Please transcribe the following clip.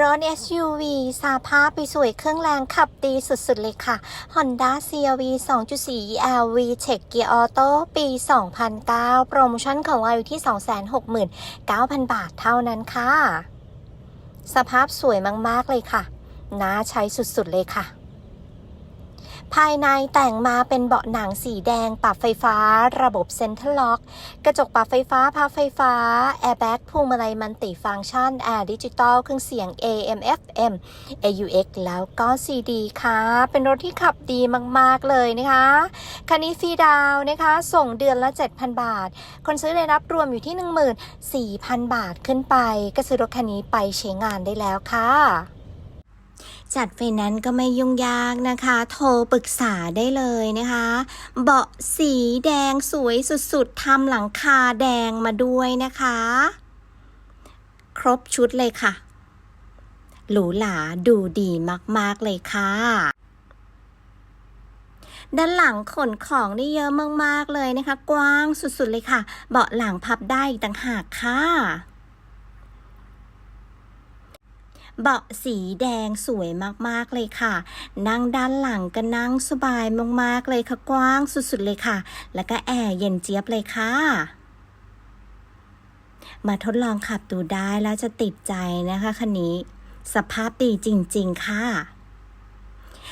รถ SUV สาภาพไปสวยเครื่องแรงขับดีสุดๆเลยค่ะ Honda CRV 2.4 LV Tech Gear Auto ปี 2009 โปรโมชั่นของเราอยู่ที่ 269,000 บาทเท่านั้นค่ะ สภาพสวยมากๆเลยค่ะ น่าใช้สุดๆเลยค่ะ ภายในแต่งมาเป็นเบาะหนังสีแดง ปรับไฟฟ้า ระบบเซ็นทรัลล็อก กระจกปรับไฟฟ้าพับไฟฟ้า แอร์แบ็กพวงมาลัยมันติฟังก์ชัน แอร์ดิจิตอล เครื่องเสียง AM FM AUX แล้วก็ CD ค่ะ เป็นรถที่ขับดีมาก ๆ เลยนะคะ คันนี้ฟรีดาวนะคะ ส่งเดือนละ 7,000 บาท คนซื้อได้รับรวมอยู่ที่ 14,000 บาทขึ้นไป ก็ซื้อรถคันนี้ไปใช้งานได้แล้วค่ะ จัดไฟแนนซ์ก็ไม่ยุ่งยากนะคะ โทรปรึกษาได้เลยนะคะ เบาะสีแดงสวยสุดๆทำหลังคาแดงมาด้วยนะคะ ครบชุดเลยค่ะ หรูหราดูดีมากๆเลยค่ะด้านหลังขนของได้เยอะมากๆเลยนะคะ กว้างสุดๆเลยค่ะ เบาะหลังพับได้ต่างหากค่ะ เบาะสีแดงสวยมากๆเลยค่ะ นั่งด้านหลังก็นั่งสบายมากๆเลยค่ะกว้างสุดๆเลยค่ะ แล้วก็แอร์เย็นเจี๊ยบเลยค่ะมาทดลองขับดูได้แล้วจะติดใจนะคะคันนี้ สภาพดีจริง ๆ ค่ะ